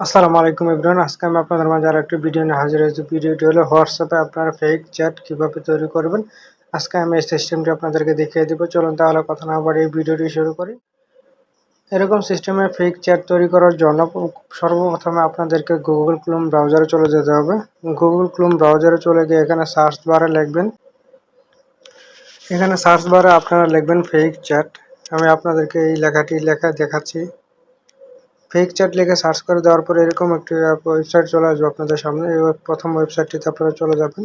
আসসালামু আলাইকুম ইব্রাহিম আজকে আমি আপনাদের মাঝে আর একটি ভিডিও নিয়ে হাজির হয়েছি। ভিডিওটি হলো হোয়াটসঅ্যাপে আপনারা ফেক চ্যাট কীভাবে তৈরি করবেন। আজকে আমি এই সিস্টেমটি আপনাদেরকে দেখিয়ে দেবো। চলুন তাহলে কথা না বাড়ি এই ভিডিওটি শুরু করি। এরকম সিস্টেমে ফেক চ্যাট তৈরি করার জন্য সর্বপ্রথমে আপনাদেরকে গুগল ক্লোম ব্রাউজারে চলে যেতে হবে। গুগল ক্লোম ব্রাউজারে চলে গিয়ে এখানে সার্চ বারে লিখবেন। এখানে সার্চ বারে আপনারা লিখবেন ফেক চ্যাট আমি আপনাদেরকে এই লেখাটি লেখা দেখাচ্ছি। ফেক চ্যাট লিখে সার্চ করে দেওয়ার পরে এরকম একটি ওয়েবসাইট চলে আসবে আপনাদের সামনে। এই প্রথম ওয়েবসাইটটিতে আপনারা চলে যাবেন।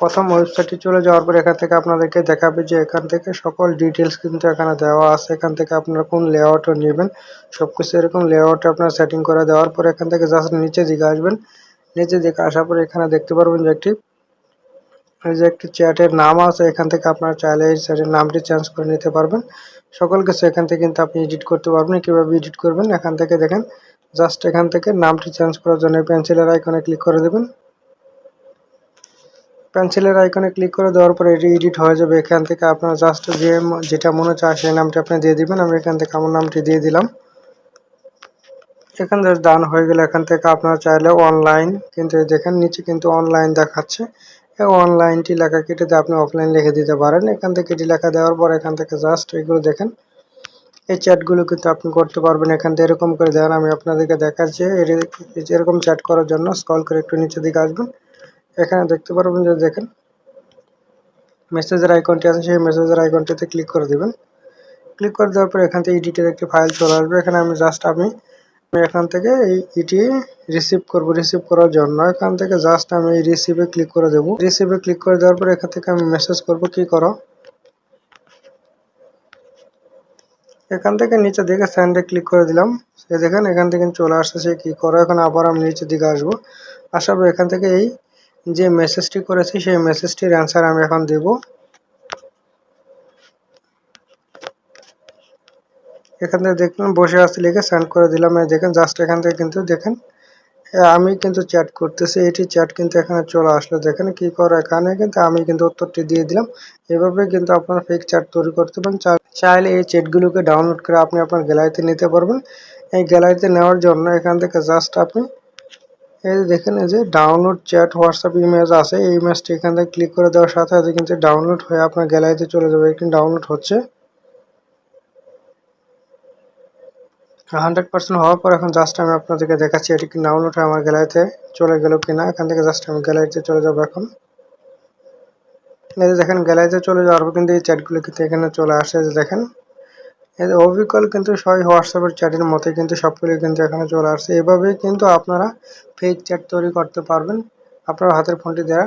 প্রথম ওয়েবসাইটটি চলে যাওয়ার পর এখান থেকে আপনাদেরকে দেখাবে যে এখান থেকে সকল ডিটেলস কিন্তু এখানে দেওয়া আছে। এখান থেকে আপনারা কোন লেআউটও নেবেন। সব কিছু এরকম লেআউটে আপনারা সেটিং করে দেওয়ার পর এখান থেকে জাস্ট নিচে দিকে আসবেন। নিচে দিকে আসার পর এখানে দেখতে পারবেন যে একটি এই যে একটি চ্যাটের নাম আছে, এখান থেকে আপনারা চাইলে এই চ্যাটের নামটি চেঞ্জ করে নিতে পারবেন। সকল কিছু এখান থেকে কিন্তু আপনি এডিট করতে পারবেন, কীভাবে এডিট করবেন, এখান থেকে দেখেন। জাস্ট এখান থেকে নামটি চেঞ্জ করার জন্য পেন্সিলের আইকনে ক্লিক করে দেবেন। পেন্সিলের আইকনে ক্লিক করে দেওয়ার পরে এটি এডিট হয়ে যাবে। এখান থেকে আপনার জাস্ট যে যেটা মনে চায় সেই নামটি আপনি দিয়ে দিবেন। আমি এখান থেকে আমার নামটি দিয়ে দিলাম। এখান থেকে ডান হয়ে গেলে এখান থেকে আপনারা চাইলে অনলাইন কিন্তু দেখেন, নিচে কিন্তু অনলাইন দেখাচ্ছে। অনলাইনটি লেখা কেটে দিয়ে আপনি অফলাইন লিখে দিতে পারেন। এখান থেকে এটি লেখা দেওয়ার পর এখান থেকে জাস্ট এগুলো দেখেন। এই চ্যাটগুলো কিন্তু আপনি করতে পারবেন। এখান থেকে এরকম করে দেন, আমি আপনাদেরকে দেখাচ্ছি। এরকম চ্যাট করার জন্য স্কল করে একটু নিচের দিকে আসবেন। এখানে দেখতে পারবেন যে দেখেন মেসেজের আইকনটি আছে, সেই মেসেজের আইকনটিতে ক্লিক করে দেবেন। ক্লিক করে দেওয়ার পর এখান থেকে এডিটের একটি ফাইল চলে আসবে। এখানে আমি জাস্ট আমি এখান থেকে এই ইটি রিসিভ করব। রিসিভ করার জন্য এখান থেকে জাস্ট আমি এই রিসিভে ক্লিক করে দেব। রিসিভে ক্লিক করে দেওয়ার পর এখান থেকে আমি মেসেজ করব, কি করো? এখান থেকে নিচে দিকে স্যান্ডে ক্লিক করে দিলাম। সে দেখেন এখান থেকে চলে আসছে সে কী করো? এখন আবার আমি নিচের দিকে আসব। আসার পর এখান থেকে এই যে মেসেজটি করেছি, সেই মেসেজটির অ্যান্সার আমি এখন দেব। এখান থেকে দেখুন, বসে আসতে লিখে সেন্ড করে দিলাম। দেখেন জাস্ট এখান থেকে কিন্তু দেখেন আমি কিন্তু চ্যাট করতেছি, এটি চ্যাট কিন্তু এখানে চলে আসলো। দেখেন কি করে, এখানে কিন্তু আমি কিন্তু উত্তরটি দিয়ে দিলাম। এভাবে কিন্তু আপনারা ফেক চ্যাট তৈরি করতে পারেন। চাইলে এই চ্যাটগুলোকে ডাউনলোড করে আপনি আপনার গ্যালারিতে নিতে পারবেন। এই গ্যালারিতে নেওয়ার জন্য এখান থেকে জাস্ট আপনি, এই দেখেন, এই যে ডাউনলোড চ্যাট হোয়াটসঅ্যাপ ইমেজ আছে। এই ইমেজটি এখান থেকে ক্লিক করে দেওয়ার সাথে সাথে কিন্তু ডাউনলোড হয়ে আপনার গ্যালারিতে চলে যাবে। এখানে ডাউনলোড হচ্ছে। হান্ড্রেড পার্সেন্ট হওয়ার পর এখন জাস্ট আমি আপনাদেরকে দেখাচ্ছি এটি কি ডাউনলোড হয়ে আমার গ্যালারিতে, চলে গেল কিনা, এখান থেকে জাস্ট আমি গ্যালারিতে চলে যাব এখন। এই যে দেখেন, গ্যালারিতে চলে যাওয়ার পর কিন্তু এই চ্যাটগুলো কিন্তু এখানে চলে আসে যে দেখেন। এই যে অবিকল কিন্তু সবাই হোয়াটসঅ্যাপের চ্যাটের মতোই কিন্তু সবগুলো কিন্তু এখানে চলে আসছে এভাবেই কিন্তু আপনারা ফেক চ্যাট তৈরি করতে পারবেন। আপনার হাতের ফোনটি দেওয়া